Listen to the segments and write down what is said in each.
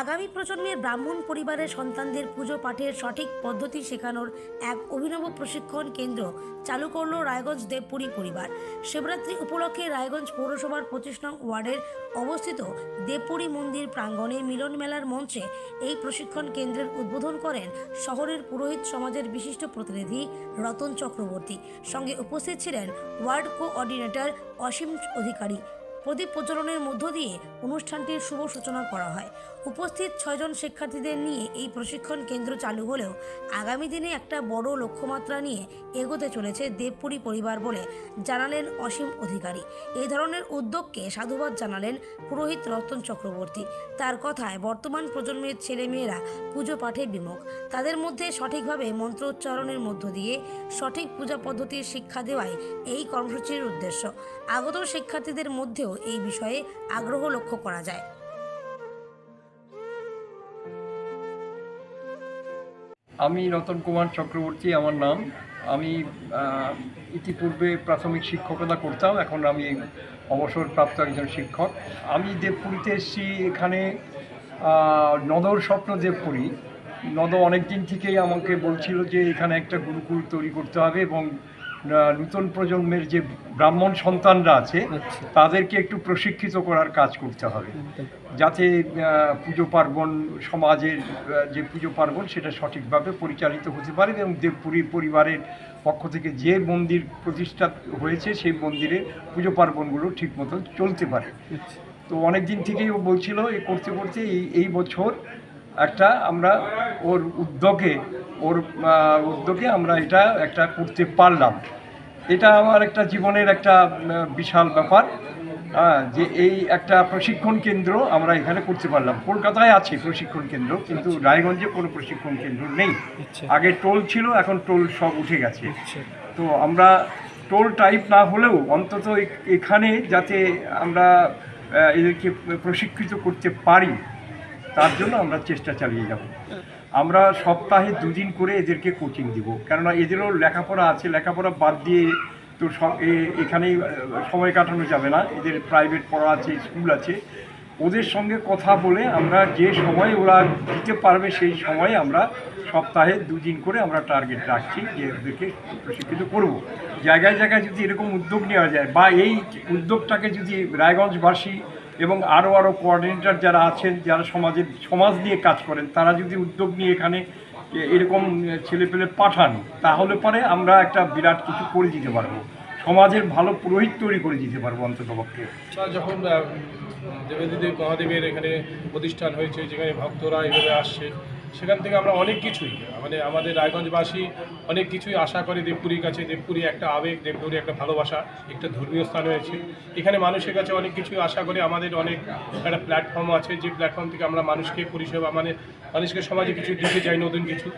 আগামী প্রজন্মের ব্রাহ্মণ পরিবারের সন্তানদের পুজো পাঠের সঠিক পদ্ধতি শেখানোর এক অভিনব প্রশিক্ষণ কেন্দ্র চালু করল রায়গঞ্জ দেবপুরী পরিবার। শিবরাত্রি উপলক্ষে রায়গঞ্জ পৌরসভার পঁচিশ নং ওয়ার্ডের অবস্থিত দেবপুরী মন্দির প্রাঙ্গণে মিলন মেলার মঞ্চে এই প্রশিক্ষণ কেন্দ্রের উদ্বোধন করেন শহরের পুরোহিত সমাজের বিশিষ্ট প্রতিনিধি রতন চক্রবর্তী। সঙ্গে উপস্থিত ছিলেন ওয়ার্ড কোঅর্ডিনেটর অসীম অধিকারী। প্রদীপ প্রচলনের মধ্য দিয়ে অনুষ্ঠানটির শুভ সূচনা করা হয়। উপস্থিত ছয়জন শিক্ষার্থীদের নিয়ে এই প্রশিক্ষণ কেন্দ্র চালু হলেও আগামী দিনে একটা বড় লক্ষ্যমাত্রা নিয়ে এগোতে চলেছে দেবপুরী পরিবার বলে জানালেন অসীম অধিকারী। এই ধরনের উদ্যোগকে সাধুবাদ জানালেন পুরোহিত রতন চক্রবর্তী। তার কথায় বর্তমান প্রজন্মের ছেলেমেয়েরা পুজো পাঠে বিমুখ। তাদের মধ্যে সঠিকভাবে মন্ত্রোচ্চারণের মধ্য দিয়ে সঠিক পূজা পদ্ধতির শিক্ষা দেওয়াই এই কর্মসূচির উদ্দেশ্য। আগত শিক্ষার্থীদের মধ্যেও এই বিষয়ে আগ্রহ লক্ষ্য করা যায়। আমি রতন কুমার চক্রবর্তী, আমার নাম। আমি ইতিপূর্বে প্রাথমিক শিক্ষকতা করতাম, এখন আমি অবসরপ্রাপ্ত একজন শিক্ষক। আমি দেবপুরীতে এসেছি এখানে নদর স্বপ্ন দেবপুরী। নদ অনেক দিন থেকেই আমাকে বলছিল যে এখানে একটা গুরুকুল তৈরি করতে হবে এবং নূতন প্রজন্মের যে ব্রাহ্মণ সন্তানরা আছে তাদেরকে একটু প্রশিক্ষিত করার কাজ করতে হবে। যাতে পুজো পার্বণ সমাজের যে পুজো পার্বণ সেটা সঠিকভাবে পরিচালিত হতে পারে এবং দেবপুরী পরিবারের পক্ষ থেকে যে মন্দির প্রতিষ্ঠা হয়েছে সেই মন্দিরের পুজো পার্বণগুলো ঠিক মতো চলতে পারে। তো অনেক দিন থেকেই ও বলছিল এ করতে করতে এই এই বছর একটা আমরা ওর উদ্যোগে ওর উদ্যোগে আমরা এটা একটা করতে পারলাম। এটা আমার একটা জীবনের একটা বিশাল ব্যাপার। হ্যাঁ, যে এই একটা প্রশিক্ষণ কেন্দ্র আমরা এখানে করতে পারলাম। কলকাতায় আছে প্রশিক্ষণ কেন্দ্র কিন্তু রায়গঞ্জে কোনো প্রশিক্ষণ কেন্দ্র নেই। আগে টোল ছিল এখন টোল সব উঠে গেছে। তো আমরা টোল টাইপ না হলেও অন্তত এখানে যাতে আমরা এদেরকে প্রশিক্ষিত করতে পারি তার জন্য আমরা চেষ্টা চালিয়ে যাব। আমরা সপ্তাহে দুদিন করে এদেরকে কোচিং দিব। কেননা এদেরও লেখাপড়া আছে, লেখাপড়া বাদ দিয়ে তো সব এখানেই সময় কাটানো যাবে না। এদের প্রাইভেট পড়া আছে স্কুল আছে। ওদের সঙ্গে কথা বলে আমরা যে সময় ওরা দিতে পারবে সেই সময় আমরা সপ্তাহে দুদিন করে আমরা টার্গেট রাখছি যে ওদেরকে প্রশিক্ষিত করব। জায়গায় জায়গায় যদি এরকম উদ্যোগ নেওয়া যায় বা এই উদ্যোগটাকে যদি রায়গঞ্জবাসী এবং আরও আরও কোঅর্ডিনেটর যারা আছেন, যারা সমাজের, সমাজ নিয়ে কাজ করেন, তারা যদি উদ্যোগ নিয়ে এখানে এরকম ছেলেপেলে পাঠান, তাহলে পরে আমরা একটা বিরাট কিছু করে দিতে পারব। সমাজের ভালো পুরোহিত তৈরি করে দিতে পারব অন্তত পক্ষে যখন দেবেন্দ্রদেব মহাদেবের এখানে প্রতিষ্ঠান হয়েছে, যেখানে ভক্তরা এভাবে আসছে সেখান থেকে আমরা অনেক কিছুই মানে আমাদের রায়গঞ্জবাসী অনেক কিছুই আশা করে দেবপুরীর কাছে। দেবপুরী একটা আবেগ, দেবপুরী একটা ভালোবাসা, একটা ধর্মীয় স্থান হয়েছে এখানে মানুষের কাছে অনেক কিছুই আশা করে আমাদের অনেক একটা প্ল্যাটফর্ম আছে, যে প্ল্যাটফর্ম থেকে আমরা মানুষকে পরিষেবা মানে মানুষকে সমাজে কিছু দিতে চাই, নতুন কিছু।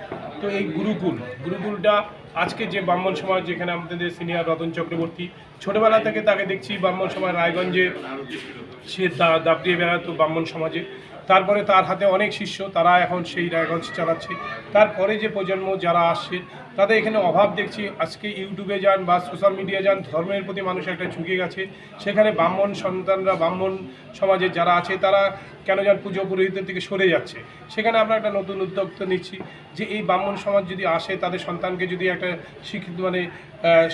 তো এই গুরুকুল, গুরুকুলটা আজকে যে ব্রাহ্মণ সমাজ, যেখানে আমাদের সিনিয়র রতন চক্রবর্তী, ছোটবেলা থেকে তাকে দেখছি ব্রাহ্মণ সমাজ রায়গঞ্জে সে দাবড়িয়ে বেড়াতো ব্রাহ্মণ সমাজে। তারপরে তার হাতে অনেক শিষ্য, তারা এখন সেই রায়গঞ্জ চালাচ্ছে। তারপরে যে প্রজন্ম যারা আসছে তাদের এখানে অভাব দেখছি। আজকে ইউটিউবে যান বা সোশ্যাল মিডিয়া যান, ধর্মের প্রতি মানুষ একটা ঝুঁকে গেছে। সেখানে ব্রাহ্মণ সন্তানরা, ব্রাহ্মণ সমাজের যারা আছে, তারা কেন যান পুজো পুরোহিতের থেকে সরে যাচ্ছে। সেখানে আমরা একটা নতুন উদ্যোগ নিচ্ছি যে এই ব্রাহ্মণ সমাজ যদি আসে, তাদের সন্তানকে যদি একটা শিক্ষিত মানে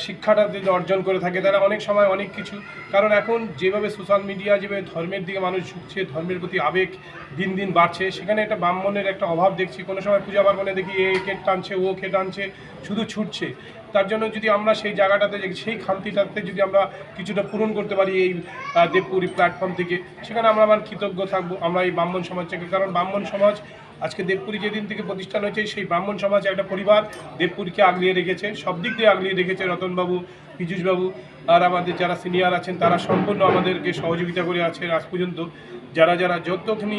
শিক্ষাটা যদি অর্জন করে থাকে, তারা অনেক সময় অনেক কিছু। কারণ এখন যেভাবে সোশ্যাল মিডিয়া, যেভাবে ধর্মের দিকে মানুষ ঝুঁকছে, ধর্মের প্রতি আবেগ দিন দিন বাড়ছে, সেখানে একটা ব্রাহ্মণের একটা অভাব দেখছি। কোনো সময় পূজা পার্বণে দেখি, এ কে টানছে, ও কে টানছে শুধু ছুটছে, তার জন্য যদি আমরা সেই জায়গাটাতে, সেই খামতিটাতে যদি আমরা কিছুটা পূরণ করতে পারি এই দেবপুরী প্ল্যাটফর্ম থেকে, সেখানে আমরা আবার কৃতজ্ঞ থাকব, আমরা এই ব্রাহ্মণ সমাজ থেকে কারণ ব্রাহ্মণ সমাজ আজকে দেবপুরী যেদিন থেকে প্রতিষ্ঠান হয়েছে, সেই ব্রাহ্মণ সমাজ একটা পরিবার দেবপুরীকে আগলিয়ে রেখেছে, সব দিক দিয়ে আগলিয়ে রেখেছে রতনবাবু, পীযুষবাবু, আর আমাদের যারা সিনিয়র আছেন, তারা সম্পূর্ণ আমাদেরকে সহযোগিতা করে আছেন আজ পর্যন্ত। যারা যারা যতখানি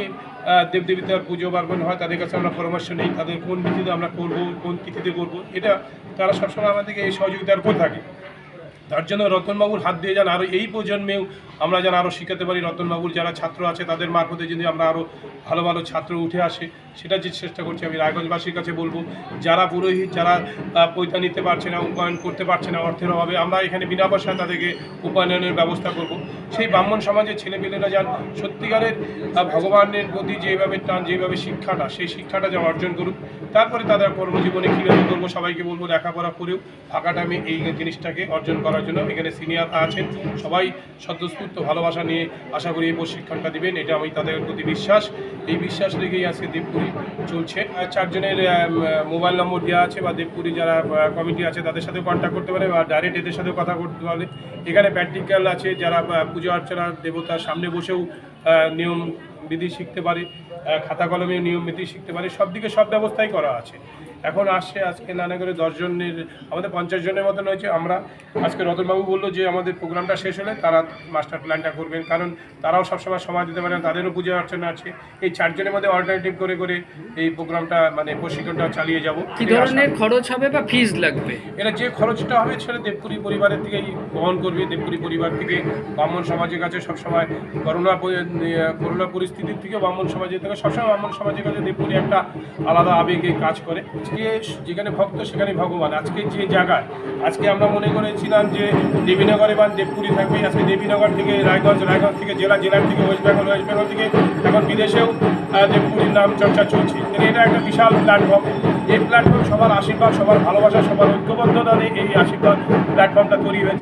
দেবদেবীতার পুজো পার্বণ হয়, তাদের কাছে আমরা পরামর্শ নেই, তাদের কোন তিথিতে আমরা করব, কোন তিথিতে করব, এটা তারা সবসময় আমাদেরকে এই সহযোগিতার করে থাকে। তার জন্য রতনবাবুর হাত দিয়ে যেন আরও এই প্রজন্মেও আমরা যেন আরও শিখাতে পারি। রতনবাবুর যারা ছাত্র আছে, তাদের মারফতে যদি আমরা আরও ভালো ভালো ছাত্র উঠে আসে, সেটা যে চেষ্টা করছি আমি রায়গঞ্জবাসীর কাছে বলব। যারা পুরোহিত, যারা পৈতা নিতে পারছে না, উপায়ন করতে পারছে না অর্থের অভাবে, আমরা এখানে বিনা পয়সায় তাদেরকে উপায়নের ব্যবস্থা করব। সেই ব্রাহ্মণ সমাজের ছেলেপেলেরা যান, সত্যিকারের ভগবানের প্রতি যেভাবে টান, যেভাবে শিক্ষাটা, সেই শিক্ষাটা যেন অর্জন করুক। তারপরে তাদের কর্মজীবনে কীভাবে করব সবাইকে বলব, লেখাপড়া করেও ফাঁকা আমি এই জিনিসটাকে অর্জন করার জন্য। এখানে সিনিয়র আছেন। সবাই সদ্যস্ফূর্ত ভালোবাসা নিয়ে আশা করি এই প্রশিক্ষণটা দিবেন। এটা আমি তাদের প্রতি বিশ্বাস। এই বিশ্বাস রেখেই আজকে দেবপুরি চলছে। চারজনের মোবাইল নম্বর দেওয়া আছে বা দেবপুরি যারা কমিটি আছে তাদের সাথে কন্ট্যাক্ট করতে পারে বা ডাইরেক্ট এদের সাথেও কথা করতে পারে। এখানে প্র্যাকটিক্যাল আছে। যারা পুজো অর্চনা দেবতার সামনে বসেও নিয়ম বিধি শিখতে পারে খাতা কলমে নিয়ম বিধি শিখতে পারে। সব দিকে সব ব্যবস্থাই করা আছে। এখন আসছে আজকে নানা করে দশজনের আমাদের পঞ্চাশ জনের মতন হয়েছে আমরা। আজকে রতনবাবু বলল যে আমাদের প্রোগ্রামটা শেষ হলে তারা মাস্টার প্ল্যানটা করবেন কারণ তারাও সবসময় সময় দিতে পারে না তাদেরও পূজা অর্চনা আছে। এই চারজনের মধ্যে অল্টারনেটিভ করে করে এই প্রোগ্রামটা মানে প্রশিক্ষণটা চালিয়ে যাব। কি ধরনের খরচ হবে বা ফিজ লাগবে? এটা যে খরচটা হবে সেটা দেবপুরি পরিবারের থেকেই বহন করবে দেবপুরি পরিবার থেকে। ব্রাহ্মণ সমাজের কাছে সবসময় করোনা করোনা পরিস্থিতির থেকে ব্রাহ্মণ সমাজের থেকে সবসময় ব্রাহ্মণ সমাজের কাছে দেবপুরি একটা আলাদা আবেগে কাজ করে। যে যেখানে ভক্ত, সেখানে ভগবান। আজকে যে জায়গায়, আজকে আমরা মনে করেছিলাম যে দেবীনগরে বা দেবপুরি থাকবে। আজকে দেবীনগর থেকে রায়গঞ্জ রায়গঞ্জ থেকে জেলা, জেলার থেকে ওয়েস্ট বেঙ্গল ওয়েস্ট বেঙ্গল থেকে এখন বিদেশেও দেবপুরীর নাম চর্চা চলছে। এটা একটা বিশাল প্ল্যাটফর্ম এই প্ল্যাটফর্ম সবার আশীর্বাদ, সবার ভালোবাসা, সবার ঐক্যবদ্ধতা এই আশীর্বাদ প্ল্যাটফর্মটা তৈরি হয়েছে।